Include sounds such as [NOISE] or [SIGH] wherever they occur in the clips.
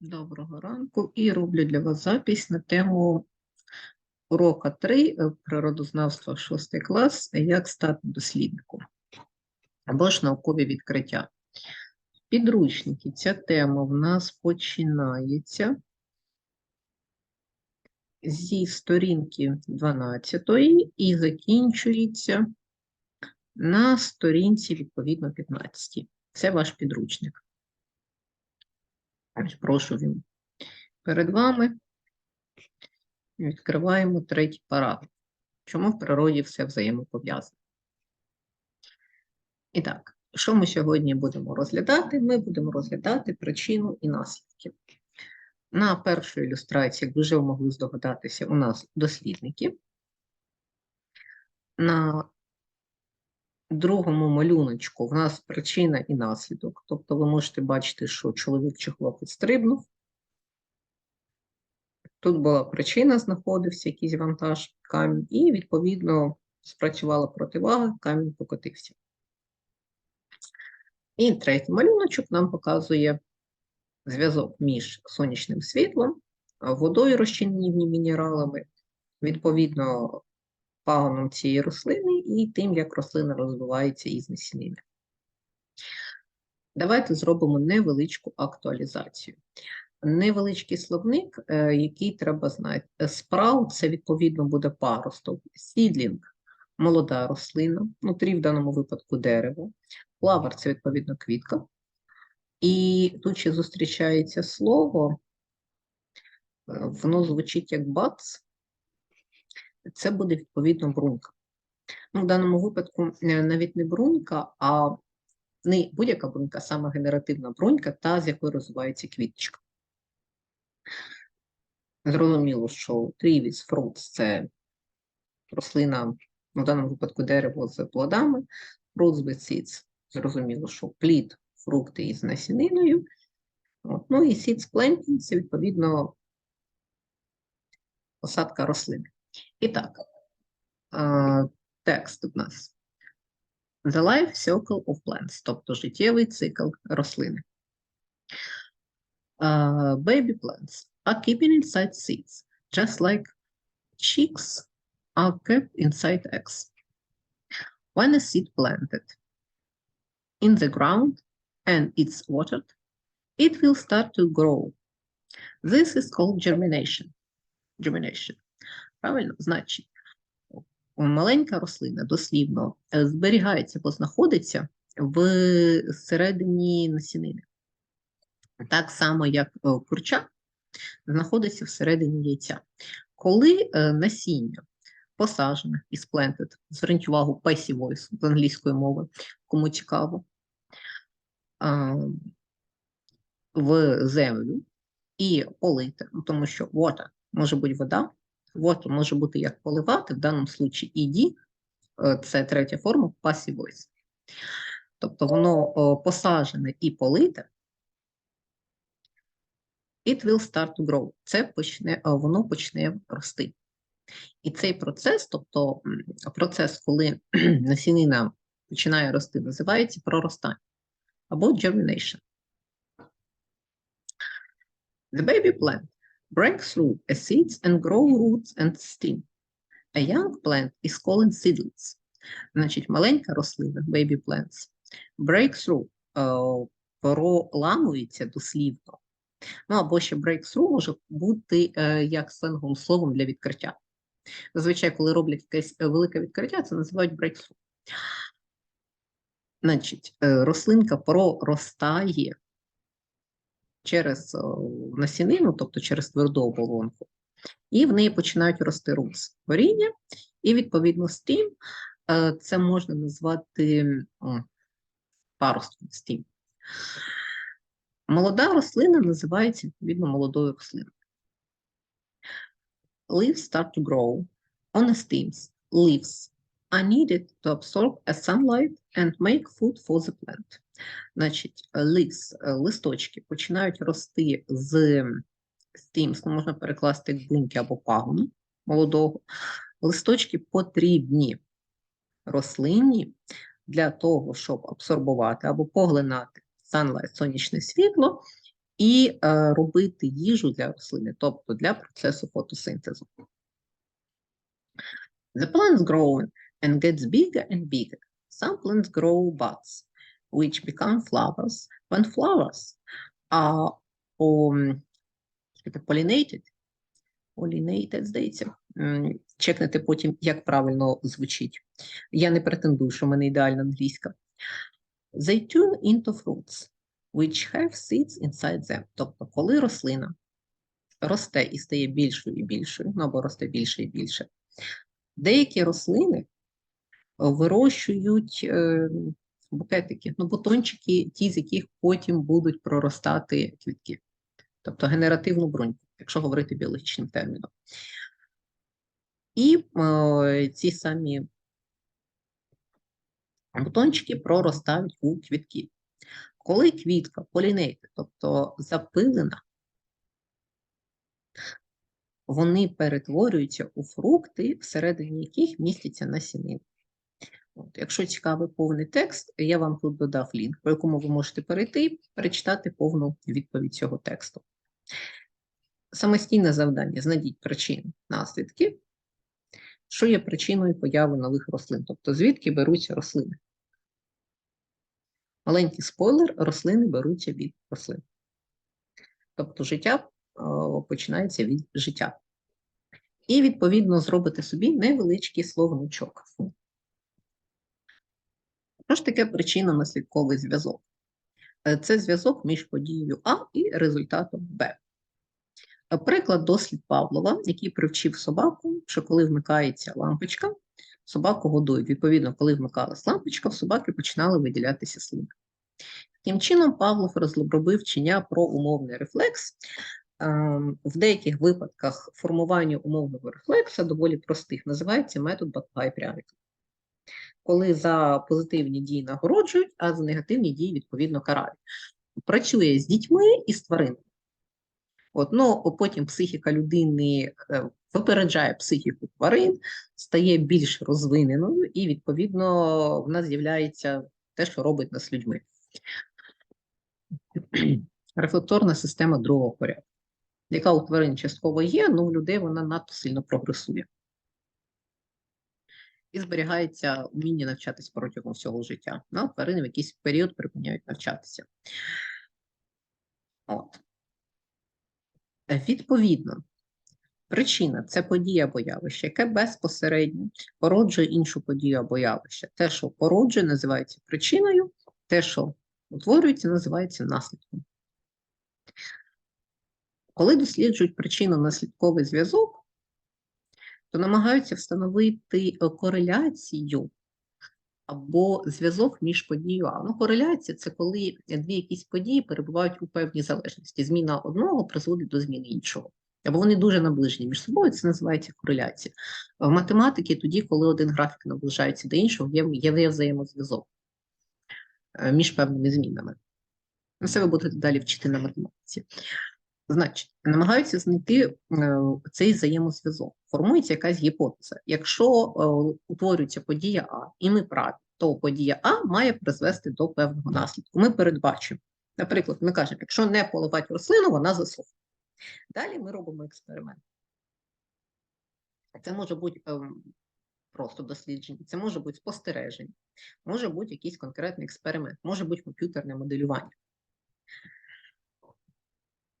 Доброго ранку і роблю для вас запись на тему урока 3 е, природознавства 6 клас Як стати дослідником або ж наукові відкриття. Підручники ця тема в нас починається зі сторінки 12 і закінчується на сторінці, відповідно, 15. Це ваш підручник. Прошу він перед вами. Відкриваємо третій параграф. Чому в природі все взаємопов'язане? І так, що ми сьогодні будемо розглядати? Ми будемо розглядати причину і наслідки. На першій ілюстрації, як ви вже могли здогадатися, у нас дослідники. На другому малюночку в нас причина і наслідок. Тобто ви можете бачити, що чоловік чи хлопець стрибнув. Тут була причина, знаходився якийсь вантаж, камінь, і, відповідно, спрацювала противага, камінь покотився. І третій малюночок нам показує зв'язок між сонячним світлом, водою розчинними мінералами, відповідно, пагоном цієї рослини і тим, як рослина розвивається із насіння. Давайте зробимо невеличку актуалізацію. Невеличкий словник, е, який треба знати. Спраут – це, відповідно, буде паросток, сідлінг – молода рослина, внутрі в даному випадку дерево, флавер – це, відповідно, квітка. І тут ще зустрічається слово, е, воно звучить як бац, це буде відповідно брунька. Ну, в даному випадку е, навіть не брунька, а не будь-яка брунька, саме генеративна брунька, та з якої розвивається квіточка. Зрозуміло, що трівіс, фрукт це рослина, в даному випадку дерево з плодами, seeds, зрозуміло, що плід, фрукти із насіниною. От. Ну і seeds planting – це, відповідно, посадка рослини. І так, текст у нас. The life cycle of plants, тобто життєвий цикл рослини. Uh, baby plants are keeping inside seeds, just like chicks are kept inside eggs. When a seed planted in the ground and it's watered, it will start to grow. This is called germination. Germination. Правильно? Значить, маленька рослина дослівно е, зберігається, бо знаходиться в середині насінини. Так само, як курча знаходиться всередині яйця. Коли е, насіння посаджене і splanted, зверніть увагу passive voice з англійської мови, кому цікаво, в землю і полите, тому що water може бути вода, water може бути як поливати, в даному случаї ED, це третя форма passive voice. Тобто воно посаджене і полите, it will start to grow. Це почне, воно почне рости. І цей процес, тобто процес, коли [CLEARS THROAT] насінина починає рости, називається проростання або germination. The baby plant breaks through a seeds and grow roots and stem. A young plant is called seedlings. Значить, маленька рослина, baby plants, break through, uh, проламується дослівно. Ну, або ще breakthrough може бути uh, як сленговим словом для відкриття. Зазвичай, коли роблять якесь велике відкриття, це називають breakthrough. Значить, рослинка проростає через насінину, тобто через тверду оболонку, і в неї починають рости рус коріння, і, відповідно, стім це можна назвати паростком стім. Молода рослина називається, відповідно, молодою рослиною. Leaves start to grow on the stems. Leaves are needed to absorb a sunlight and make food for the plant. Значить, лис, листочки починають рости з stems, ну, можна перекласти як буньки або пагону молодого. Листочки потрібні рослині для того, щоб абсорбувати або поглинати sunlight, сонячне світло, і е, робити їжу для рослини, тобто для процесу фотосинтезу. The plants grow and gets bigger and bigger. Some plants grow buds, which become flowers. When flowers are um, pollinated, pollinated, здається, чекнете потім, як правильно звучить. Я не претендую, що в мене ідеальна англійська. They turn into fruits, which have seeds inside them. Тобто, коли рослина росте і стає більшою і більшою, ну або росте більше і більше, деякі рослини вирощують е, букетики, ну, бутончики, ті, з яких потім будуть проростати квітки, тобто генеративну бруньку, якщо говорити біологічним терміном. І е, ці самі бутончики проростають у квітки. Коли квітка полінейти, тобто запилена, вони перетворюються у фрукти, всередині яких містяться насінини. От, якщо цікавий повний текст, я вам тут додав лінк, по якому ви можете перейти, і перечитати повну відповідь цього тексту. Самостійне завдання знайдіть причини, наслідки, що є причиною появи нових рослин, тобто звідки беруться рослини. Маленький спойлер, рослини беруться від рослин. Тобто життя о, починається від життя. І, відповідно, зробите собі невеличкий словничок. Що ж таке причинно-наслідковий зв'язок? Е, Це зв'язок між подією А і результатом Б. Е, Приклад дослід Павлова, який привчив собаку, що коли вмикається лампочка, собаку годують. Відповідно, коли вмикалась лампочка, в собаки починали виділятися слини. Таким чином, Павлов розробив вчення про умовний рефлекс. Ем, В деяких випадках формування умовного рефлекса доволі простих, називається метод батагай пряника. Коли за позитивні дії нагороджують, а за негативні дії, відповідно, карають. Працює з дітьми і з тваринами. От, ну, потім психіка людини е, випереджає психіку тварин, стає більш розвиненою, і, відповідно, в нас з'являється те, що робить нас людьми. Рефлекторна система другого порядку, яка у тварин частково є, але у людей вона надто сильно прогресує. І зберігається вміння навчатись протягом всього життя. Ну, тварини в якийсь період припиняють навчатися. От. Відповідно, причина це подія або явище, яке безпосередньо породжує іншу подію або явище. Те, що породжує, називається причиною, те, що утворюється, називається наслідком. Коли досліджують причинно-наслідковий зв'язок, то намагаються встановити е, кореляцію або зв'язок між подією А. Ну, кореляція це коли дві якісь події перебувають у певній залежності. Зміна одного призводить до зміни іншого. Або вони дуже наближені між собою, це називається кореляція. В математиці тоді, коли один графік наближається до іншого, є, є взаємозв'язок е, між певними змінами. Це ви будете далі вчити на математиці. Значить, намагаються знайти е, цей взаємозв'язок. Формується якась гіпотеза. Якщо е, утворюється подія А, і ми праві, то подія А має призвести до певного наслідку. Ми передбачимо. Наприклад, ми кажемо, якщо не поливати рослину, вона засохне. Далі ми робимо експеримент. Це може бути ем, просто дослідження, це може бути спостереження, може бути якийсь конкретний експеримент, може бути комп'ютерне моделювання.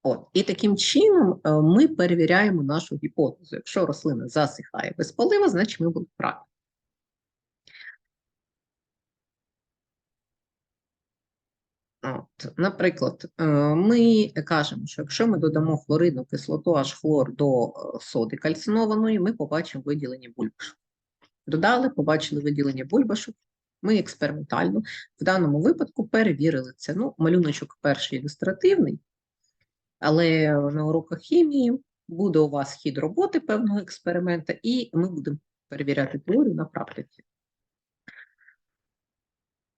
От, і таким чином е, ми перевіряємо нашу гіпотезу. Якщо рослина засихає без полива, значить ми були праві. От, Наприклад, е, ми кажемо, що якщо ми додамо хлоридну кислоту аж хлор до е, соди кальцинованої, ми побачимо виділення бульбашок. Додали, побачили виділення бульбашок. Ми експериментально в даному випадку перевірили це. Ну, малюночок перший ілюстративний. Але на уроках хімії буде у вас хід роботи певного експеримента, і ми будемо перевіряти теорію на практиці.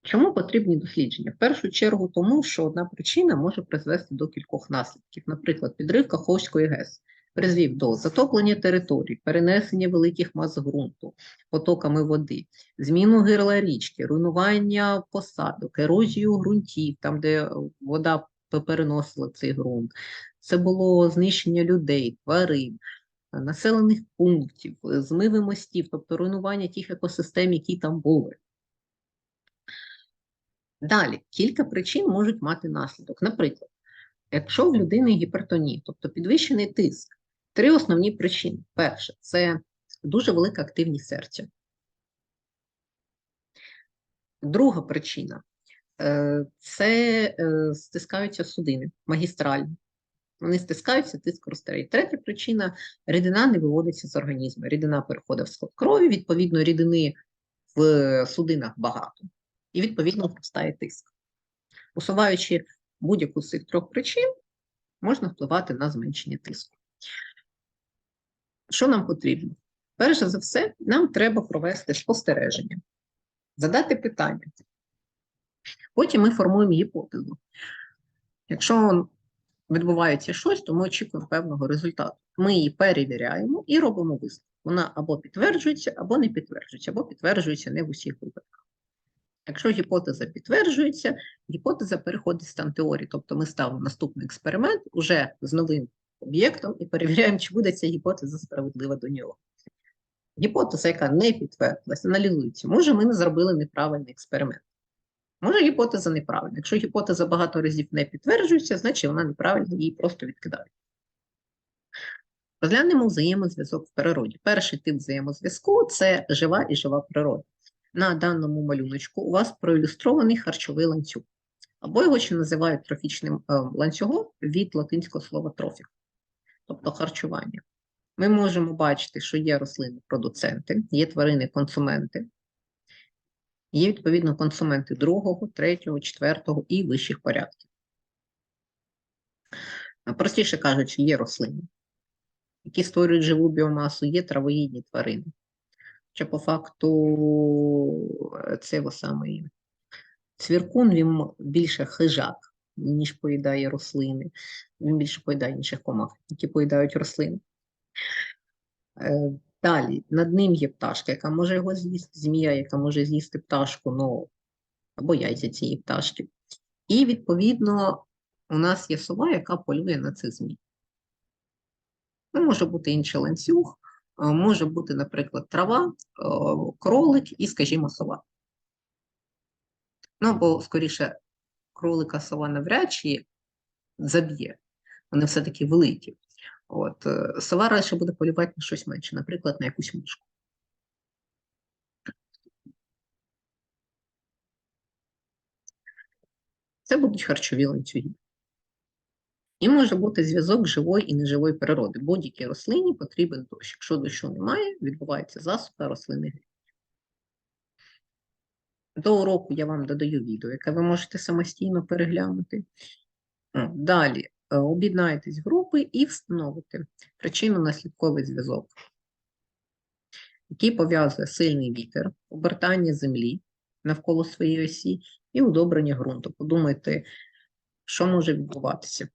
Чому потрібні дослідження? В першу чергу тому, що одна причина може призвести до кількох наслідків. Наприклад, підрив Каховської ГЕС призвів до затоплення територій, перенесення великих мас ґрунту, потоками води, зміну гирла річки, руйнування посадок, ерозію ґрунтів, там, де вода пе- переносили цей ґрунт. Це було знищення людей, тварин, населених пунктів, змиви мостів, тобто руйнування тих екосистем, які там були. Далі, кілька причин можуть мати наслідок. Наприклад, якщо в людини гіпертонія, тобто підвищений тиск, три основні причини. Перше, це дуже велика активність серця. Друга причина це е, стискаються судини магістральні. Вони стискаються, тиск росте. Третя причина рідина не виводиться з організму. Рідина переходить в склад крові, відповідно, рідини в судинах багато, і відповідно зростає тиск. Усуваючи будь-яку з цих трьох причин, можна впливати на зменшення тиску. Що нам потрібно? Перш за все, нам треба провести спостереження, задати питання. Потім ми формуємо гіпотезу. Якщо відбувається щось, то ми очікуємо певного результату. Ми її перевіряємо і робимо висновок. Вона або підтверджується, або не підтверджується, або підтверджується не в усіх випадках. Якщо гіпотеза підтверджується, гіпотеза переходить в стан теорії, тобто ми ставимо наступний експеримент уже з новим об'єктом і перевіряємо, чи буде ця гіпотеза справедлива до нього. Гіпотеза, яка не підтвердилась, аналізується. Може, ми не зробили неправильний експеримент. Може, гіпотеза неправильна. Якщо гіпотеза багато разів не підтверджується, значить вона неправильна, її просто відкидають. Розглянемо взаємозв'язок в природі. Перший тип взаємозв'язку це жива і жива природа. На даному малюночку у вас проілюстрований харчовий ланцюг, або його ще називають трофічним е, ланцюгом від латинського слова трофік, тобто харчування. Ми можемо бачити, що є рослини-продуценти, є тварини-консументи, є, відповідно, консументи другого, третього, четвертого і вищих порядків. Простіше кажучи, є рослини, які створюють живу біомасу, є травоїдні тварини. Хоча по факту е, це самий цвіркун, він більше хижак, ніж поїдає рослини. Він більше поїдає інших комах, які поїдають рослини. Далі, над ним є пташка, яка може його з'їсти, змія, яка може з'їсти пташку, ну, або яйця цієї пташки. І, відповідно, у нас є сова, яка полює на цих змій. Ну, може бути інший ланцюг, е, може бути, наприклад, трава, е, кролик і, скажімо, сова. Ну, бо, скоріше, кролика сова навряд чи заб'є. Вони все-таки великі. От, е, сова радше буде полювати на щось менше, наприклад, на якусь мишку. Це будуть харчові ланцюги. І може бути зв'язок живої і неживої природи. Будь-якій рослині потрібен дощ. Якщо дощу немає, відбувається засуха рослини. До уроку я вам додаю відео, яке ви можете самостійно переглянути. Далі об'єднайтесь в групи і встановите причинно-наслідковий зв'язок, який пов'язує сильний вітер, обертання землі навколо своєї осі і удобрення ґрунту. Подумайте, що може відбуватися.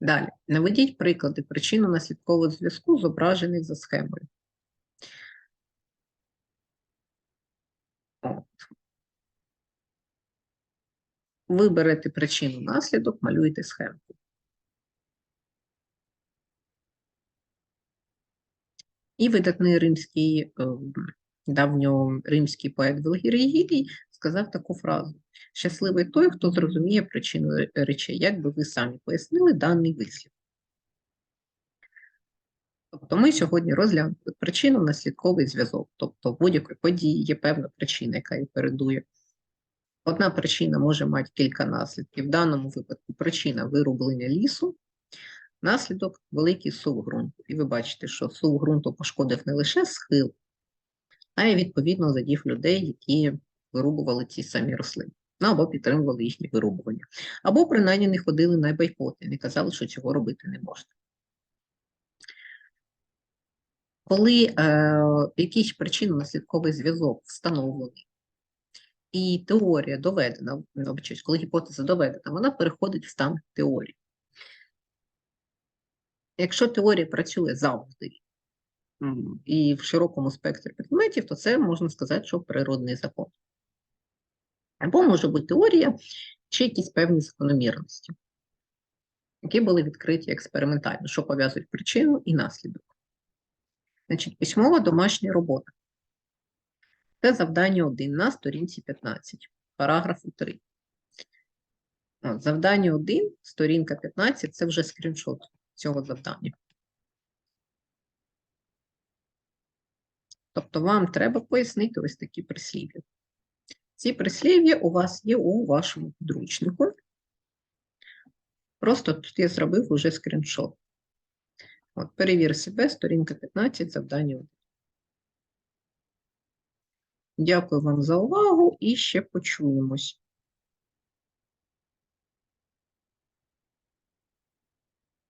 Далі, наведіть приклади причинно-наслідкового зв'язку, зображених за схемою. От. Виберете причину наслідок, малюєте схемку. І видатний римський, е, давньоримський поет Велгірій сказав таку фразу: Щасливий той, хто зрозуміє причину речей, як би ви самі пояснили даний вислів. Тобто ми сьогодні розглянули причинно-наслідковий зв'язок. Тобто в будь-якої події є певна причина, яка її передує. Одна причина може мати кілька наслідків. В даному випадку причина вирублення лісу, наслідок великий сув ґрунту. І ви бачите, що сув ґрунту пошкодив не лише схил, а й відповідно задів людей, які вирубували ці самі рослини. Ну, або підтримували їхнє вирубування. Або принаймні не ходили на бойкоти, не казали, що цього робити не можна. Коли е, якийсь причинно-наслідковий зв'язок встановлений, і теорія доведена, вибачаюсь, коли гіпотеза доведена, вона переходить в стан теорії. Якщо теорія працює завжди і в широкому спектрі предметів, то це можна сказати, що природний закон. Або може бути теорія чи якісь певні закономірності, які були відкриті експериментально, що пов'язують причину і наслідок. Значить, письмова домашня робота. Це завдання 1 на сторінці 15, параграфу 3. От, завдання 1, сторінка 15 це вже скріншот цього завдання. Тобто вам треба пояснити ось такі прислів'я. Ці прислів'я у вас є у вашому підручнику. Просто тут я зробив уже скріншот. От, перевір себе, сторінка 15, завдання 1. Дякую вам за увагу і ще почуємось.